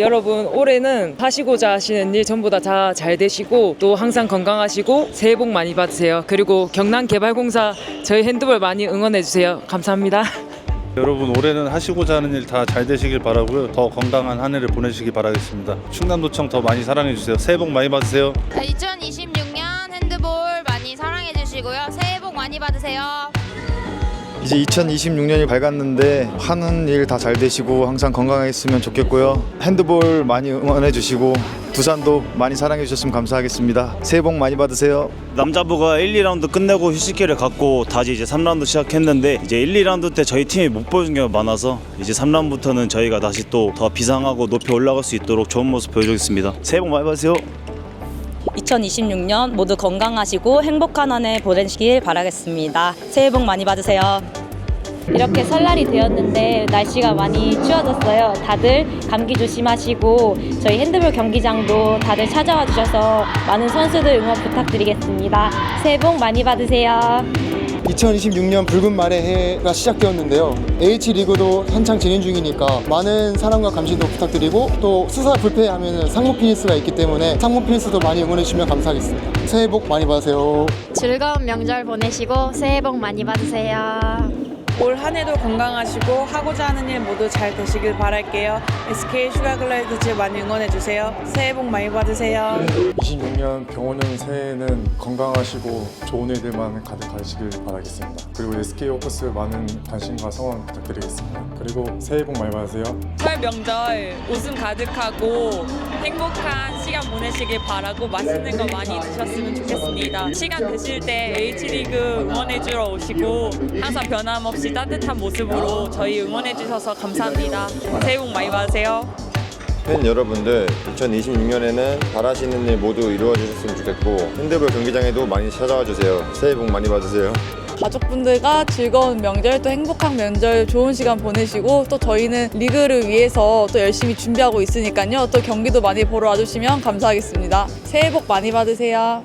여러분 올해는 하시고자 하시는 일 전부 다잘 되시고 또 항상 건강하시고 새해 복 많이 받으세요. 그리고 경남개발공사 저희 핸드볼 많이 응원해 주세요. 감사합니다. 여러분 올해는 하시고자 하는 일 다 잘 되시길 바라고요. 더 건강한 한 해를 보내시기 바라겠습니다. 충남도청 더 많이 사랑해 주세요. 새해 복 많이 받으세요. 2026년 핸드볼 많이 사랑해 주시고요. 새해 복 많이 받으세요. 이제 2026년이 밝았는데 하는 일 다 잘 되시고 항상 건강했으면 좋겠고요. 핸드볼 많이 응원해 주시고 두산도 많이 사랑해 주셨으면 감사하겠습니다. 새해 복 많이 받으세요. 남자부가 1, 2라운드 끝내고 휴식기를 갖고 다시 이제 3라운드 시작했는데 이제 1, 2라운드 때 저희 팀이 못 보여준 게 많아서 이제 3라운드부터는 저희가 다시 또 더 비상하고 높이 올라갈 수 있도록 좋은 모습 보여주겠습니다. 새해 복 많이 받으세요. 2026년 모두 건강하시고 행복한 한 해 보내시길 바라겠습니다. 새해 복 많이 받으세요. 이렇게 설날이 되었는데 날씨가 많이 추워졌어요. 다들 감기 조심하시고 저희 핸드볼 경기장도 다들 찾아와 주셔서 많은 선수들 응원 부탁드리겠습니다. 새해 복 많이 받으세요. 2026년 붉은 말의 해가 시작되었는데요. H리그도 한창 진행 중이니까 많은 사랑과 감시도 부탁드리고 또 수사 불패하면 상무 피니스가 있기 때문에 상무 피니스도 많이 응원해 주시면 감사하겠습니다. 새해 복 많이 받으세요. 즐거운 명절 보내시고 새해 복 많이 받으세요. 올 한 해도 건강하시고 하고자 하는 일 모두 잘 되시길 바랄게요. SK 슈가글라이드즈 많이 응원해 주세요. 새해 복 많이 받으세요. 26년 병원년 새해는 건강하시고 좋은 일들만 가득하시길 바라겠습니다. 그리고 SK 오커스 많은 관심과 성원 부탁드리겠습니다. 그리고 새해 복 많이 받으세요. 설 명절 웃음 가득하고 행복한 시간 보내시길 바라고 맛있는 거 많이 드셨으면 좋겠습니다. 시간 되실 때 H리그 응원해주러 오시고 항상 변함없이 따뜻한 모습으로 저희 응원해 주셔서 감사합니다. 새해 복 많이 받으세요. 팬 여러분들 2026년에는 바라시는 일 모두 이루어 주셨으면 좋겠고 핸드볼 경기장에도 많이 찾아와 주세요. 새해 복 많이 받으세요. 가족분들과 즐거운 명절 또 행복한 명절 좋은 시간 보내시고 또 저희는 리그를 위해서 또 열심히 준비하고 있으니까요. 또 경기도 많이 보러 와주시면 감사하겠습니다. 새해 복 많이 받으세요.